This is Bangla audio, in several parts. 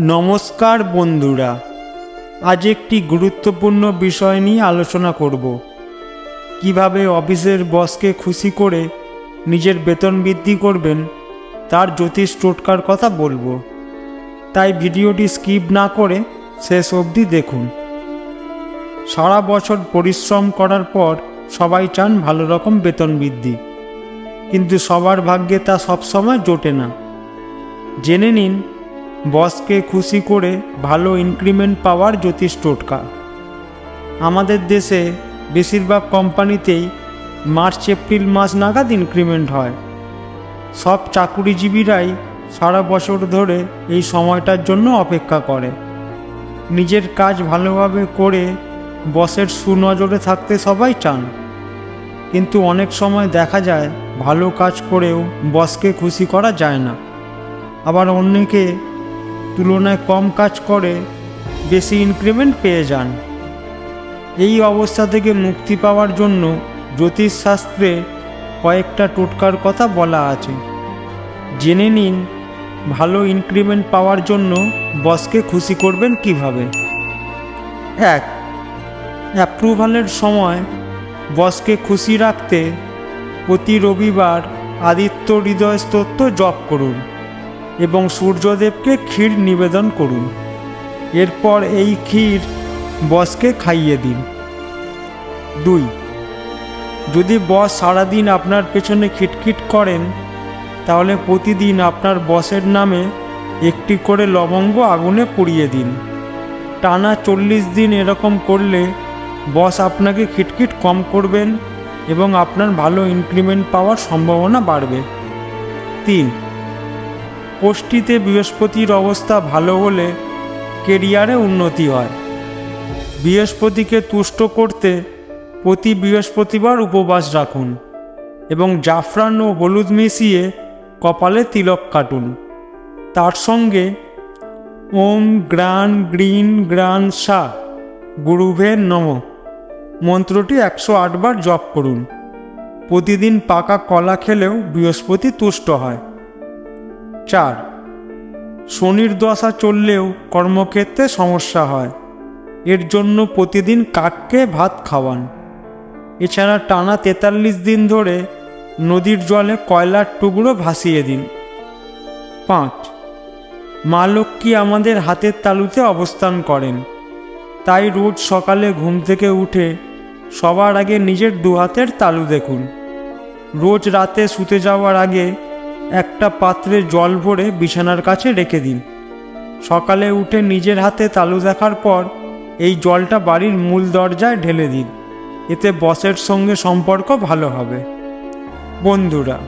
নমস্কার বন্ধুরা, আজ একটি গুরুত্বপূর্ণ বিষয় নিয়ে আলোচনা করব। কীভাবে অফিসের বসকে খুশি করে নিজের বেতন বৃদ্ধি করবেন, তার জ্যোতিষ টোটকার কথা বলব। তাই ভিডিওটি স্কিপ না করে শেষ অবধি দেখুন। সারা বছর পরিশ্রম করার পর সবাই চান ভালো রকম বেতন বৃদ্ধি। কিন্তু সবার ভাগ্যে তা সবসময় জোটে না। জেনে নিন বসকে খুশি করে ভালো ইনক্রিমেন্ট পাওয়ার জ্যোতিষ টোটকা। আমাদের দেশে বেশিরভাগ কোম্পানিতেই মার্চ, এপ্রিল মাস নাগাদ ইনক্রিমেন্ট হয়। সব চাকুরিজীবীরাই সারা বছর ধরে এই সময়টার জন্য অপেক্ষা করে। নিজের কাজ ভালোভাবে করে বসের সুনজরে থাকতে সবাই চান। কিন্তু অনেক সময় দেখা যায় ভালো কাজ করেও বসকে খুশি করা যায় না। আবার অন্যকে তুলনায় কম কাজ করে, বেশি ইনক্রিমেন্ট পেয়ে যান। এই অবস্থা থেকে মুক্তি পাওয়ার জন্য জ্যোতিষশাস্ত্রে কয়েকটা টোটকার কথা বলা আছে। জেনে নিন, ভালো ইনক্রিমেন্ট পাওয়ার জন্য বসকে খুশি করবেন কীভাবে? এক অ্যাপ্রুভালের সময় বসকে খুশি রাখতে প্রতি রবিবার আদিত্য হৃদয় স্তোত্র জপ করুন। এবং সূর্যদেবকে ক্ষীর নিবেদন করুন। এরপর এই ক্ষীর বসকে খাইয়ে দিন। দুই, যদি বস সারাদিন আপনার পেছনে খিটখিট করেন, তাহলে প্রতিদিন আপনার বসের নামে একটি করে লবঙ্গ আগুনে পুড়িয়ে দিন। টানা চল্লিশ দিন এরকম করলে বস আপনাকে খিটখিট কম করবেন এবং আপনার ভালো ইনক্রিমেন্ট পাওয়ার সম্ভাবনা বাড়বে। তিন কোষ্ঠীতে বৃহস্পতির অবস্থা ভালো হলে কেরিয়ারে উন্নতি হয়। বৃহস্পতিকে তুষ্ট করতে প্রতি বৃহস্পতিবার উপবাস রাখুন এবং জাফরান ও হলুদ মিশিয়ে কপালে তিলক কাটুন। তার সঙ্গে ওম গ্রান গ্রিন গ্রান সা গুরুভের নম মন্ত্রটি একশো আটবার জপ করুন। প্রতিদিন পাকা কলা খেলেও বৃহস্পতি তুষ্ট হয়। চার। শনির দশা চললেও কর্মক্ষেত্রে সমস্যা হয়। এর জন্য প্রতিদিন কাককে ভাত খাওয়ান। এছাড়া টানা তেতাল্লিশ দিন ধরে নদীর জলে কয়লার টুকরো ভাসিয়ে দিন। পাঁচ। মা লক্ষ্মী আমাদের হাতের তালুতে অবস্থান করেন। তাই রোজ সকালে ঘুম থেকে উঠে সবার আগে নিজের দু হাতের তালু দেখুন। রোজ রাতে শুতে যাওয়ার আগে একটা পাত্রে জল ভরে বিছানার কাছে রেখে দিন। সকালে উঠে নিজের হাতে তালু দেখার পর এই জলটা বাড়ির মূল দরজায় ঢেলে দিন। এতে বসের সঙ্গে সম্পর্ক ভালো হবে। বন্ধুরা,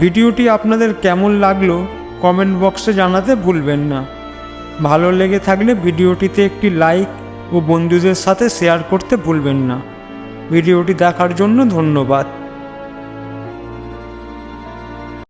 ভিডিওটি আপনাদের কেমন লাগল কমেন্ট বক্সে জানাতে ভুলবেন না। ভালো লেগে থাকলে ভিডিওটিতে একটি লাইক ও বন্ধুদের সাথে শেয়ার করতে ভুলবেন না। ভিডিওটি দেখার জন্য ধন্যবাদ।